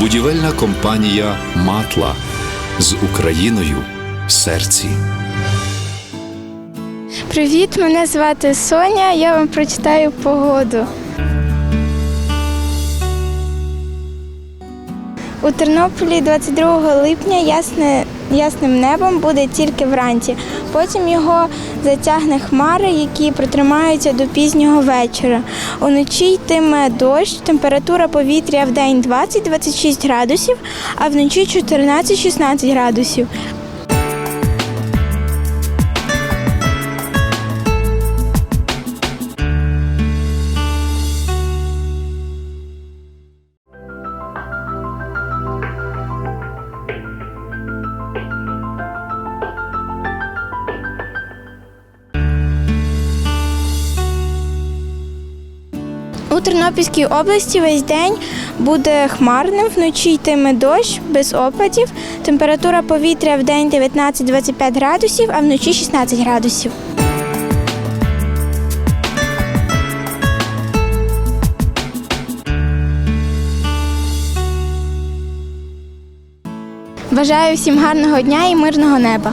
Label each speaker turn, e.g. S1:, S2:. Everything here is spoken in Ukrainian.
S1: Будівельна компанія Матла з Україною в серці.
S2: Привіт, мене звати Соня. Я вам прочитаю погоду. У Тернополі 22 липня ясне, ясним небом буде тільки вранці. Потім його затягне хмари, які протримаються до пізнього вечора. Уночі йтиме дощ, температура повітря в день 20-26 градусів, а вночі 14-16 градусів. У Тернопільській області весь день буде хмарним, вночі йтиме дощ без опадів. Температура повітря в день 19-25 градусів, а вночі 16 градусів. Бажаю всім гарного дня і мирного неба.